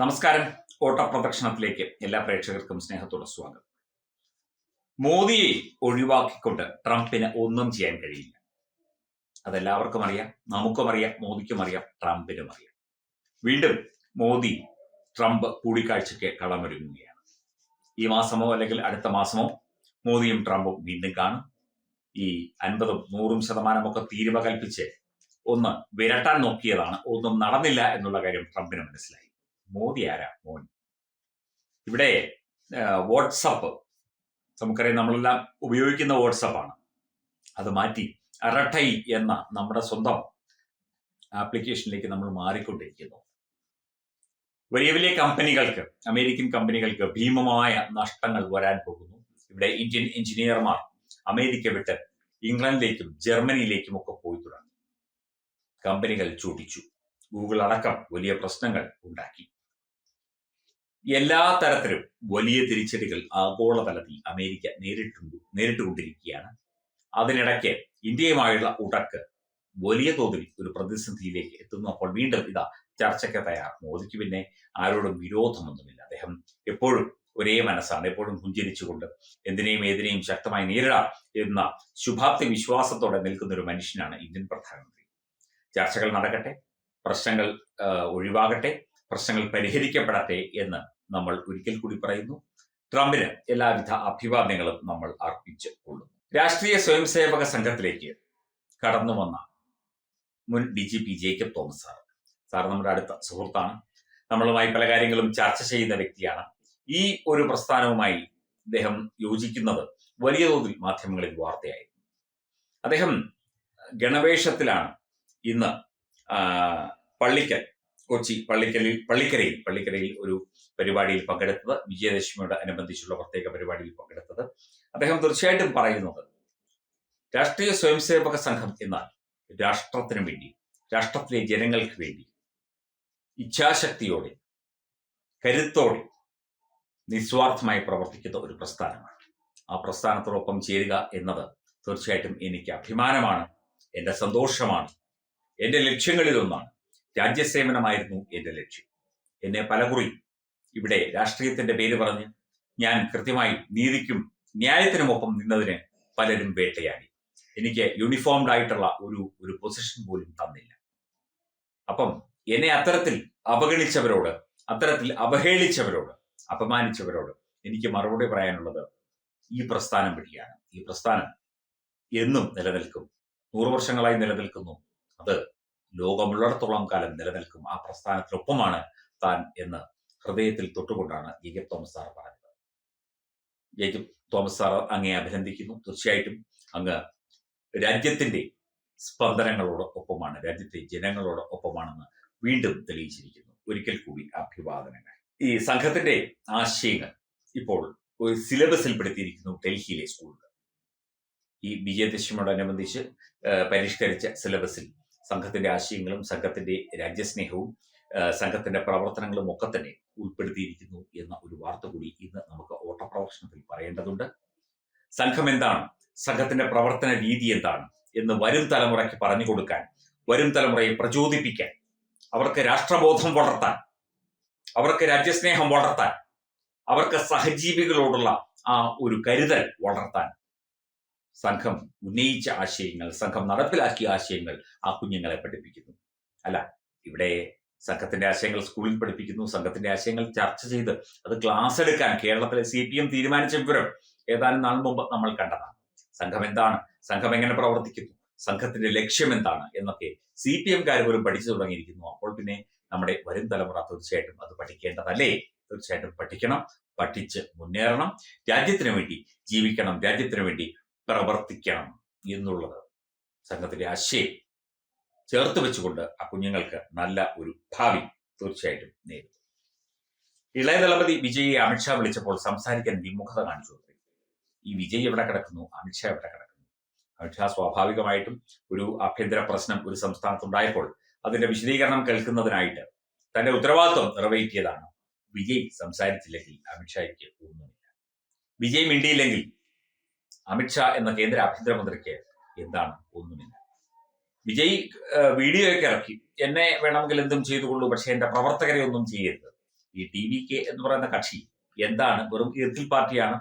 നമസ്കാരം. ഓട്ടപ്രദക്ഷിണത്തിലേക്ക് എല്ലാ പ്രേക്ഷകർക്കും സ്നേഹത്തോടെ സ്വാഗതം. മോദിയെ ഒഴിവാക്കിക്കൊണ്ട് ട്രംപിന് ഒന്നും ചെയ്യാൻ കഴിയില്ല. അതെല്ലാവർക്കും അറിയാം നമുക്കും അറിയാം മോദിക്കും അറിയാം ട്രംപിനും അറിയാം. വീണ്ടും മോദി ട്രംപ് കൂടിക്കാഴ്ചയ്ക്ക് കളമൊരുങ്ങുകയാണ്. ഈ മാസമോ അല്ലെങ്കിൽ അടുത്ത മാസമോ മോദിയും ട്രംപും വീണ്ടും കാണും. ഈ അൻപതും നൂറും ശതമാനമൊക്കെ തീരുവ കൽപ്പിച്ച് ഒന്ന് വിരട്ടാൻ നോക്കിയതാണ് ഒന്നും നടന്നില്ല എന്നുള്ള കാര്യം ട്രംപിന് മനസ്സിലായി. മോദി. ആരാ മോൻ ഇവിടെ വാട്സപ്പ് നമുക്കറിയാം നമ്മളെല്ലാം ഉപയോഗിക്കുന്ന വാട്സപ്പാണ് അത് മാറ്റി അരട്ടൈ എന്ന നമ്മുടെ സ്വന്തം ആപ്ലിക്കേഷനിലേക്ക് നമ്മൾ മാറിക്കൊണ്ടിരിക്കുന്നു. വലിയ വലിയ കമ്പനികൾക്ക് അമേരിക്കൻ കമ്പനികൾക്ക് ഭീമമായ നഷ്ടങ്ങൾ വരാൻ പോകുന്നു. ഇവിടെ ഇന്ത്യൻ എഞ്ചിനീയർമാർ അമേരിക്ക വിട്ട് ഇംഗ്ലണ്ടിലേക്കും ജർമ്മനിയിലേക്കും ഒക്കെ പോയി തുടങ്ങി. കമ്പനികൾ ചൂടിച്ചു. ഗൂഗിൾ അടക്കം വലിയ പ്രശ്നങ്ങൾ ഉണ്ടാക്കി. എല്ലാ തരത്തിലും വലിയ തിരിച്ചടികൾ ആഗോളതലത്തിൽ അമേരിക്ക നേരിട്ടുണ്ട് നേരിട്ടുകൊണ്ടിരിക്കുകയാണ്. അതിനിടയ്ക്ക് ഇന്ത്യയുമായുള്ള ഉടക്ക് വലിയ തോതിൽ ഒരു പ്രതിസന്ധിയിലേക്ക് എത്തുന്നു. അപ്പോൾ വീണ്ടും ഇതാ ചർച്ചയ്ക്ക് തയ്യാർ. മോദിക്ക് പിന്നെ ആരോടും വിരോധമൊന്നുമില്ല. അദ്ദേഹം എപ്പോഴും ഒരേ മനസ്സാണ് എപ്പോഴും പുഞ്ചിരിച്ചുകൊണ്ട് എന്തിനേയും ഏതിനേയും ശക്തമായി നേരിടാം എന്ന ശുഭാപ്തി വിശ്വാസത്തോടെ നിൽക്കുന്ന ഒരു മനുഷ്യനാണ് ഇന്ത്യൻ പ്രധാനമന്ത്രി. ചർച്ചകൾ നടക്കട്ടെ പ്രശ്നങ്ങൾ ഒഴിവാകട്ടെ പ്രശ്നങ്ങൾ പരിഹരിക്കപ്പെടട്ടെ എന്ന് നമ്മൾ ഒരിക്കൽ കൂടി പറയുന്നു. ട്രംപിന് എല്ലാവിധ അഭിവാദ്യങ്ങളും നമ്മൾ അർപ്പിച്ച് കൊള്ളുന്നു. രാഷ്ട്രീയ സ്വയംസേവക സംഘത്തിലേക്ക് കടന്നു വന്ന മുൻ D G P Jacob Thomas sir sir നമ്മുടെ അടുത്ത സുഹൃത്താണ്. നമ്മളുമായി പല കാര്യങ്ങളും ചർച്ച ചെയ്യുന്ന വ്യക്തിയാണ്. ഈ ഒരു പ്രസ്ഥാനവുമായി അദ്ദേഹം യോജിക്കുന്നത് വലിയ തോതിൽ മാധ്യമങ്ങളിൽ വാർത്തയായിരുന്നു അദ്ദേഹം ഗണവേഷത്തിലാണ് ഇന്ന് പള്ളിക്കൽ കൊച്ചി പള്ളിക്കലിൽ പള്ളിക്കരയിൽ പള്ളിക്കരയിൽ ഒരു പരിപാടിയിൽ പങ്കെടുത്തത് വിജയദശമിയോട് അനുബന്ധിച്ചുള്ള പ്രത്യേക പരിപാടിയിൽ പങ്കെടുത്തത്. അദ്ദേഹം തീർച്ചയായിട്ടും പറയുന്നത് രാഷ്ട്രീയ സ്വയംസേവക സംഘം എന്നാൽ രാഷ്ട്രത്തിന് വേണ്ടി രാഷ്ട്രത്തിലെ ജനങ്ങൾക്ക് വേണ്ടി ഇച്ഛാശക്തിയോടെ കരുത്തോടെ നിസ്വാർത്ഥമായി പ്രവർത്തിക്കുന്ന ഒരു പ്രസ്ഥാനമാണ്. ആ പ്രസ്ഥാനത്തോടൊപ്പം ചേരുക എന്നത് തീർച്ചയായിട്ടും എനിക്ക് അഭിമാനമാണ് എന്റെ സന്തോഷമാണ് എന്റെ ലക്ഷ്യങ്ങളിലൊന്നാണ്. രാജ്യസേവനമായിരുന്നു എന്റെ ലക്ഷ്യം. എന്നെ പലകുറി ഇവിടെ രാഷ്ട്രീയത്തിന്റെ പേര് പറഞ്ഞ് ഞാൻ കൃത്യമായി നീതിക്കും ന്യായത്തിനുമൊപ്പം നിന്നതിന് പലരും വേട്ടയാടി. എനിക്ക് യൂണിഫോംഡ് ആയിട്ടുള്ള ഒരു ഒരു പൊസിഷൻ പോലും തന്നില്ല. അപ്പം എന്നെ അത്തരത്തിൽ അവഗണിച്ചവരോട് അത്തരത്തിൽ അവഹേളിച്ചവരോട് അപമാനിച്ചവരോട് എനിക്ക് മറുപടി പറയാനുള്ളത് ഈ പ്രസ്ഥാനം വഴിയാണ്. ഈ പ്രസ്ഥാനം എന്നും നിലനിൽക്കും. നൂറു വർഷങ്ങളായി നിലനിൽക്കുന്നു. അത് ലോകമുള്ളിടത്തോളം കാലം നിലനിൽക്കും ആ പ്രസ്ഥാനത്തിനൊപ്പമാണ് താൻ എന്ന് ഹൃദയത്തിൽ തൊട്ടുകൊണ്ടാണ് ജേക്കബ് തോമസ് സാർ പറഞ്ഞത്. ജേക്കബ് തോമസ് സാർ അങ്ങേ അഭിനന്ദിക്കുന്നു. തീർച്ചയായിട്ടും അങ്ങ് രാജ്യത്തിന്റെ സ്പന്ദനങ്ങളോട് ഒപ്പമാണ് രാജ്യത്തെ ജനങ്ങളോട് ഒപ്പമാണെന്ന് വീണ്ടും തെളിയിച്ചിരിക്കുന്നു. ഒരിക്കൽ കൂടി അഭിവാദനങ്ങൾ. ഈ സംഘത്തിന്റെ ആശയങ്ങൾ ഇപ്പോൾ ഒരു സിലബസിൽ പെടുത്തിയിരിക്കുന്നു ഡൽഹിയിലെ സ്കൂളുകൾ ഈ വിജയദശമിയോടനുബന്ധിച്ച് പരിഷ്കരിച്ച സിലബസിൽ സംഘത്തിന്റെ ആശയങ്ങളും സംഘത്തിന്റെ രാജ്യസ്നേഹവും സംഘത്തിന്റെ പ്രവർത്തനങ്ങളും ഒക്കെ തന്നെ ഉൾപ്പെടുത്തിയിരിക്കുന്നു എന്ന ഒരു വാർത്ത കൂടി ഇന്ന് നമുക്ക് ഓട്ടപ്രവർത്തനത്തിൽ പറയേണ്ടതുണ്ട്. സംഘം എന്താണ്? സംഘത്തിന്റെ പ്രവർത്തന രീതി എന്താണ്? എന്ന് വരും തലമുറയ്ക്ക് പറഞ്ഞു കൊടുക്കാൻ വരും തലമുറയെ പ്രചോദിപ്പിക്കാൻ അവർക്ക് രാഷ്ട്രബോധം വളർത്താൻ അവർക്ക് രാജ്യസ്നേഹം വളർത്താൻ അവർക്ക് സഹജീവികളോടുള്ള ആ ഒരു കരുതൽ വളർത്താൻ സംഘം ഉന്നയിച്ച ആശയങ്ങൾ സംഘം നടപ്പിലാക്കിയ ആശയങ്ങൾ ആ കുഞ്ഞുങ്ങളെ പഠിപ്പിക്കുന്നു. അല്ല ഇവിടെ സംഘത്തിന്റെ ആശയങ്ങൾ സ്കൂളിൽ പഠിപ്പിക്കുന്നു സംഘത്തിന്റെ ആശയങ്ങൾ ചർച്ച ചെയ്ത് അത് ക്ലാസ് എടുക്കാൻ കേരളത്തിലെ സി പി എം തീരുമാനിച്ച വിവരം ഏതാനും നാൾ മുമ്പ് നമ്മൾ കണ്ടതാണ്. സംഘം എന്താണ്? സംഘം എങ്ങനെ പ്രവർത്തിക്കുന്നു? സംഘത്തിന്റെ ലക്ഷ്യം എന്താണ്? എന്നൊക്കെ സി പി എംകാർ പോലും പഠിച്ചു തുടങ്ങിയിരിക്കുന്നു. അപ്പോൾ പിന്നെ നമ്മുടെ വരും തലമുറ തീർച്ചയായിട്ടും അത് പഠിക്കേണ്ടതല്ലേ? തീർച്ചയായിട്ടും പഠിക്കണം പഠിച്ച് മുന്നേറണം. രാജ്യത്തിന് വേണ്ടി ജീവിക്കണം രാജ്യത്തിന് വേണ്ടി പ്രവർത്തിക്കണം എന്നുള്ളത് സംഘത്തിന്റെ ആശയം. ചേർത്ത് വെച്ചുകൊണ്ട് ആ കുഞ്ഞുങ്ങൾക്ക് നല്ല ഒരു ഭാവി തീർച്ചയായിട്ടും നേരിടും ഇളയ ദളപതി വിജയെ അമിത്ഷാ വിളിച്ചപ്പോൾ സംസാരിക്കാൻ വിമുഖത കാണിച്ചു. ഈ വിജയ് എവിടെ കിടക്കുന്നു? അമിത്ഷാ എവിടെ കിടക്കുന്നു? അമിത്ഷാ സ്വാഭാവികമായിട്ടും ഒരു ആഭ്യന്തര പ്രശ്നം ഒരു സംസ്ഥാനത്തുണ്ടായപ്പോൾ അതിന്റെ വിശദീകരണം കേൾക്കുന്നതിനായിട്ട് തന്റെ ഉത്തരവാദിത്വം നിറവേറ്റിയതാണ്. വിജയ് സംസാരിച്ചില്ലെങ്കിൽ അമിത്ഷായ്ക്ക് ഒന്നുമില്ല വിജയ് മിണ്ടിയില്ലെങ്കിൽ അമിത്ഷാ എന്ന കേന്ദ്ര ആഭ്യന്തരമന്ത്രിക്ക് എന്താണ് ഒന്നുമില്ല. വിജയ് വീഡിയോയൊക്കെ ഇറക്കി. എന്നെ വേണമെങ്കിൽ എന്തും ചെയ്തുകൊള്ളൂ പക്ഷെ എന്റെ പ്രവർത്തകരെ ഒന്നും ചെയ്യരുത്. ഈ ടി വി കെ എന്ന് പറയുന്ന കക്ഷി എന്താണ്? വെറും ഇർക്കിൽ പാർട്ടിയാണ്.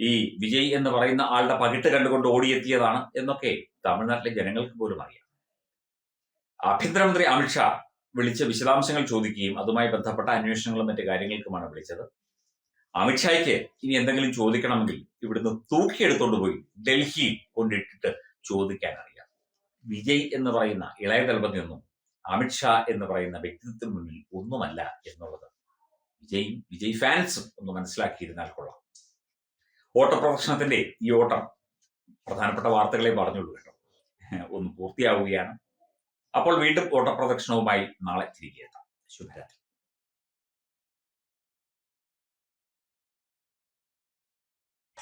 ഈ വിജയ് എന്ന് പറയുന്ന ആളുടെ പകിട്ട് കണ്ടുകൊണ്ട് ഓടിയെത്തിയതാണ് എന്നൊക്കെ തമിഴ്നാട്ടിലെ ജനങ്ങൾക്ക് പോലും അറിയാം. ആഭ്യന്തരമന്ത്രി അമിത്ഷാ വിളിച്ച വിശദാംശങ്ങൾ ചോദിക്കുകയും അതുമായി ബന്ധപ്പെട്ട അന്വേഷണങ്ങളും മറ്റു കാര്യങ്ങൾക്കുമാണ് വിളിച്ചത്. അമിത്ഷായ്ക്ക് ഇനി എന്തെങ്കിലും ചോദിക്കണമെങ്കിൽ ഇവിടുന്ന് തൂക്കിയെടുത്തോണ്ട് പോയി ഡൽഹി കൊണ്ടിട്ടിട്ട് ചോദിക്കാൻ അറിയാം വിജയ് എന്ന് പറയുന്ന ഇളയ ദളപതിയൊന്നും അമിത്ഷാ എന്ന് പറയുന്ന വ്യക്തിത്വത്തിന് മുന്നിൽ ഒന്നുമല്ല എന്നുള്ളത് വിജയും വിജയ് ഫാൻസും ഒന്ന് മനസ്സിലാക്കിയിരുന്നാൽ കൊള്ളാം. ഓട്ടപ്രദർശനത്തിന്റെ ഈ ഓട്ടം പ്രധാനപ്പെട്ട വാർത്തകളെ പറഞ്ഞുള്ളൂ കേട്ടോ. ഒന്ന് പൂർത്തിയാവുകയാണ്. അപ്പോൾ വീണ്ടും ഓട്ടപ്രദക്ഷിണവുമായി നാളെ തിരികെ എത്താം. ശുഭരാത്രി.